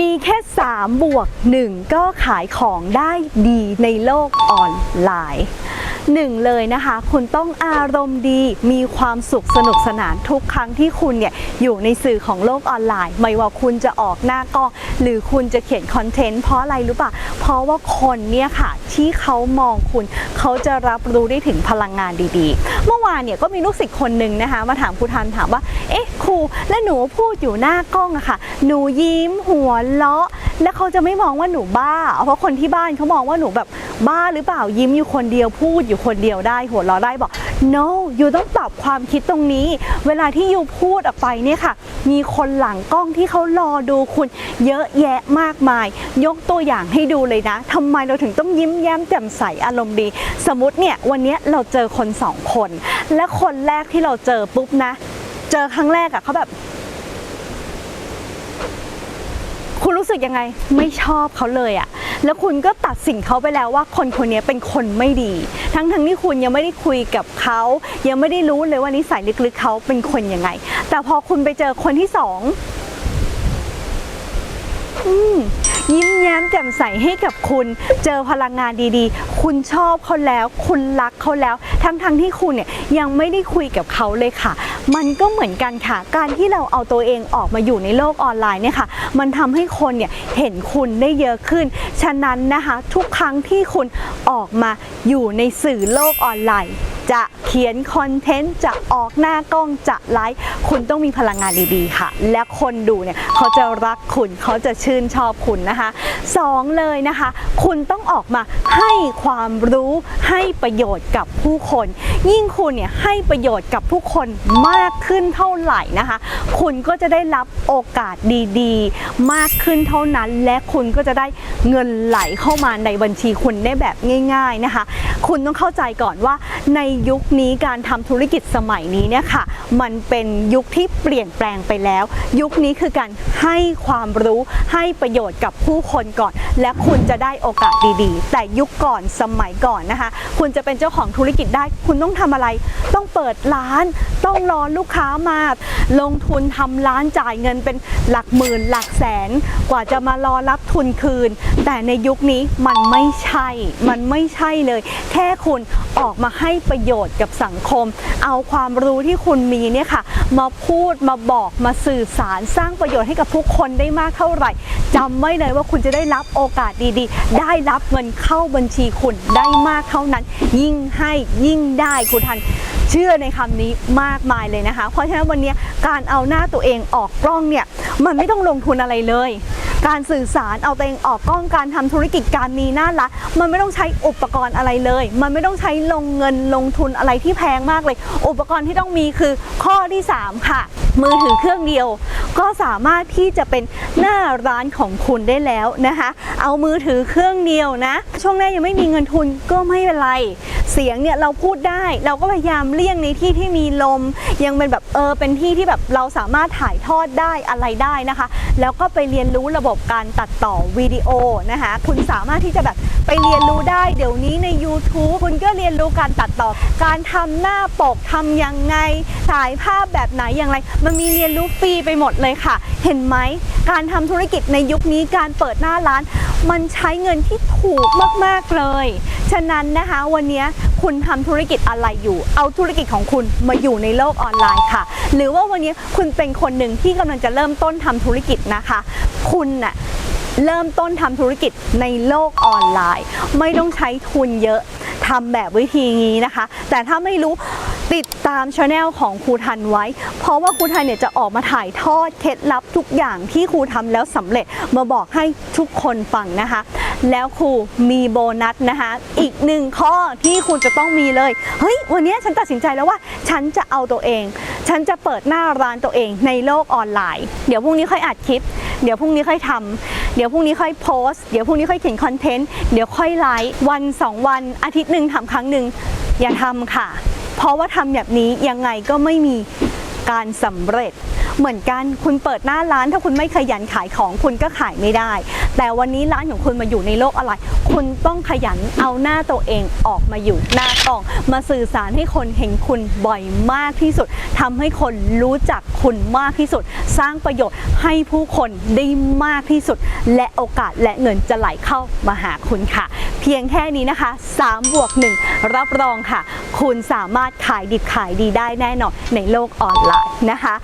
มีแค่ 3 บวก 1 ก็ขายของได้ดีในโลกออนไลน์หนึ่งเลยนะคะ คุณต้องอารมณ์ดีมีความสุขสนุกสนานทุกครั้งที่คุณเนี่ยอยู่ในสื่อของโลกออนไลน์ ไม่ว่าคุณจะออกหน้ากล้องหรือคุณจะเขียนคอนเทนต์เพราะอะไรรู้ปะเพราะว่าคนเนี่ยค่ะที่เขามองคุณเขาจะรับรู้ได้ถึงพลังงานดีๆเวานเนี่ยก็มีลูกศิษย์คนหนึ่งนะคะ มาถามครูทันถามว่า เอ๊ะครูและหนูพูดอยู่หน้ากล้องอะค่ะ หนูยิ้มหัวเราะ แล้วเขาจะไม่มองว่าหนูบ้า เพราะคนที่บ้านเขามองว่าหนูแบบบ้าหรือเปล่ายิ้มอยู่คนเดียวพูดอยู่คนเดียวได้หัวเราะได้บอก no ยูต้องปรับความคิดตรงนี้ เวลาที่ยูพูดออกไปเนี่ยค่ะ มีคนหลังกล้องที่เขารอดูคุณเยอะแยะมากมาย ยกตัวอย่างให้ดูเลยนะทำไมเราถึงต้องยิ้มแย้มแจ่มใสอารมณ์ดี สมมติเนี่ยวันนี้เราเจอคนสองคน และคนแรกที่เราเจอปุ๊บนะ เจอครั้งแรกอะเขาแบบคุณรู้สึกยังไงไม่ชอบเขาเลยอะ แล้วคุณก็ตัดสินเขาไปแล้วว่าคนคนนี้เป็นคนไม่ดี ทั้งทั้งๆที่คุณยังไม่ได้คุยกับเขา ยังไม่ได้รู้เลยว่านิสัยลึกๆเขาเป็นคนยังไง แต่พอคุณไปเจอคนที่สอง อืมยิ้ม แย้มแจ่มใสให้กับคุณ เจอพลังงานดีๆ คุณชอบเขาแล้ว คุณรักเขาแล้ว ทั้งๆที่คุณเนี่ยยังไม่ได้คุยกับเขาเลยค่ะ มันก็เหมือนกันค่ะ การที่เราเอาตัวเองออกมาอยู่ในโลกออนไลน์เนี่ยค่ะ มันทำให้คนเนี่ยเห็นคุณได้เยอะขึ้น ฉะนั้นนะคะทุกครั้งที่คุณออกมาอยู่ในสื่อโลกออนไลน์จะเขียนคอนเทนต์จะออกหน้ากล้องจะไลฟ์คุณต้องมีพลังงานดีๆค่ะ และคนดูเนี่ยเขาจะรักคุณเขาจะชื่นชอบคุณนะคะสองเลยนะคะ คุณต้องออกมาให้ความรู้ให้ประโยชน์กับผู้คน ยิ่งคุณเนี่ยให้ประโยชน์กับผู้คนมากขึ้นเท่าไหร่นะคะ คุณก็จะได้รับโอกาสดีๆ มากขึ้นเท่านั้น และคุณก็จะได้เงินไหลเข้ามาในบัญชีคุณได้แบบง่าย ๆนะคะ คุณต้องเข้าใจก่อนว่าในยุคนี้การทำธุรกิจสมัยนี้เนี่ยค่ะ มันเป็นยุคที่เปลี่ยนแปลงไปแล้ว ยุคนี้คือการให้ความรู้ให้ประโยชน์กับผู้คนก่อน และคุณจะได้โอกาสดีๆ แต่ยุคก่อนสมัยก่อนนะคะ คุณจะเป็นเจ้าของธุรกิจได้ คุณต้องทำอะไร ต้องเปิดร้าน ต้องรอลูกค้ามา ลงทุนทำร้านจ่ายเงินเป็นหลักหมื่นหลักแสน กว่าจะมารอรับทุนคืน แต่ในยุคนี้มันไม่ใช่ มันไม่ใช่เลย แค่คุณออกมาให้ประโยชน์กับสังคม เอาความรู้ที่คุณมีเนี่ยค่ะ มาพูดมาบอกมาสื่อสารสร้างประโยชน์ให้กับผู้คนได้มากเท่าไหร่จำไว้เลยว่าคุณจะได้รับโอกาสดีๆ ได้รับเงินเข้าบัญชีคุณได้มากเท่านั้น ยิ่งให้ยิ่งได้คุณทันเชื่อในคำนี้มากมายเลยนะคะ เพราะฉะนั้นวันนี้การเอาหน้าตัวเองออกกล้องเนี่ยมันไม่ต้องลงทุนอะไรเลย การสื่อสารเอาตัวเองออกกล้องการทำธุรกิจการมีหน้าร้านมันไม่ต้องใช้อุปกรณ์อะไรเลย มันไม่ต้องใช้ลงเงินลงทุนอะไรที่แพงมากเลย อุปกรณ์ที่ต้องมีคือข้อที่ 3 ค่ะ มือถือเครื่องเดียว ก็สามารถที่จะเป็นหน้าร้านของคุณได้แล้วนะคะ เอามือถือเครื่องเดียวนะ ช่วงแรกยังไม่มีเงินทุนก็ไม่เป็นไรเสียงเนี่ยเราพูดได้เราก็พยายามเลี่ยงในที่ที่มีลม ยังเป็นแบบเออเป็นที่ที่แบบเราสามารถถ่ายทอดได้อะไรได้นะคะ แล้วก็ไปเรียนรู้ระบบการตัดต่อวิดีโอนะคะ คุณสามารถที่จะแบบไปเรียนรู้ได้เดี๋ยวนี้ใน YouTube คุณก็เรียนรู้การตัดต่อ การทำหน้าปกทำยังไงถ่ายภาพแบบไหนอย่างไร มันมีเรียนรู้ฟรีไปหมดเลยค่ะ เห็นไหมการทำธุรกิจในยุคนี้การเปิดหน้าร้าน มันใช้เงินที่ถูกมากๆเลย ฉะนั้นนะคะวันนี้คุณทำธุรกิจอะไรอยู่ เอาธุรกิจของคุณมาอยู่ในโลกออนไลน์ค่ะ หรือว่าวันนี้คุณเป็นคนหนึ่งที่กำลังจะเริ่มต้นทำธุรกิจนะคะ คุณน่ะเริ่มต้นทำธุรกิจในโลกออนไลน์ ไม่ต้องใช้ทุนเยอะทำแบบวิธีนี้นะคะ แต่ถ้าไม่รู้ติดตามช anel ของครูทันไว้ เพราะว่าครูทันเนี่ยจะออกมาถ่ายทอดเคล็ดลับทุกอย่างที่ครูทำแล้วสำเร็จมาบอกให้ทุกคนฟังนะคะ แล้วครูมีโบนัสนะคะ อีกหนึ่งข้อที่คุณจะต้องมีเลย เฮ้ย วันนี้ฉันตัดสินใจแล้วว่า ฉันจะเอาตัวเอง ฉันจะเปิดหน้าร้านตัวเองในโลกออนไลน์ เดี๋ยวพรุ่งนี้ค่อยอัดคลิป เดี๋ยวพรุ่งนี้ค่อยทำเดี๋ยวพรุ่งนี้ค่อยโพสเดี๋ยวพรุ่งนี้ค่อยเขียนคอนเทนต์เดี๋ยวค่อยไลฟ์วันสองวันอาทิตย์หนึ่งทำครั้งหนึ่งอย่าทำค่ะ เพราะว่าทำแบบนี้ยังไงก็ไม่มีการสำเร็จ เหมือนกันคุณเปิดหน้าร้านถ้าคุณไม่ขยันขายของคุณก็ขายไม่ได้ แต่วันนี้ร้านของคุณมาอยู่ในโลกออนไลน์คุณต้องขยันเอาหน้าตัวเองออกมาอยู่หน้ากล้อง มาสื่อสารให้คนเห็นคุณบ่อยมากที่สุดทำให้คนรู้จักคุณมากที่สุด สร้างประโยชน์ให้ผู้คนได้มากที่สุด และโอกาสและเงินจะไหลเข้ามาหาคุณค่ะ เพียงแค่นี้นะคะ3บวก1รับรองค่ะ คุณสามารถขายดิบขายดีได้แน่นอนในโลกออนไลน์นะคะ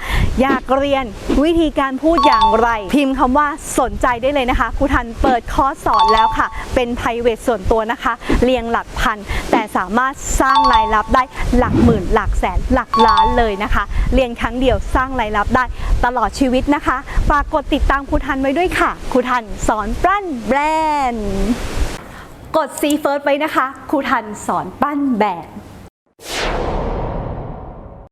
อยากเรียน วิธีการพูดอย่างไร พิมพ์คำว่าสนใจได้เลยนะคะครูทันเปิดคอร์สสอนแล้วค่ะ เป็น p r i v a t ส่วนตัวนะคะ เรียงหลักพัน แต่สามารถสร้างรายรับได้หลักหมื่น หลักแสน หลักล้านเลยนะคะ เรียนครั้งเดียวสร้างรายรับได้ตลอดชีวิตนะคะฝากกดติดตามครูทันไว้ด้วยค่ะครูทันสอนปล้นแบรนด์กด C First ไว้นะคะครูทันสอนปั้นแบบ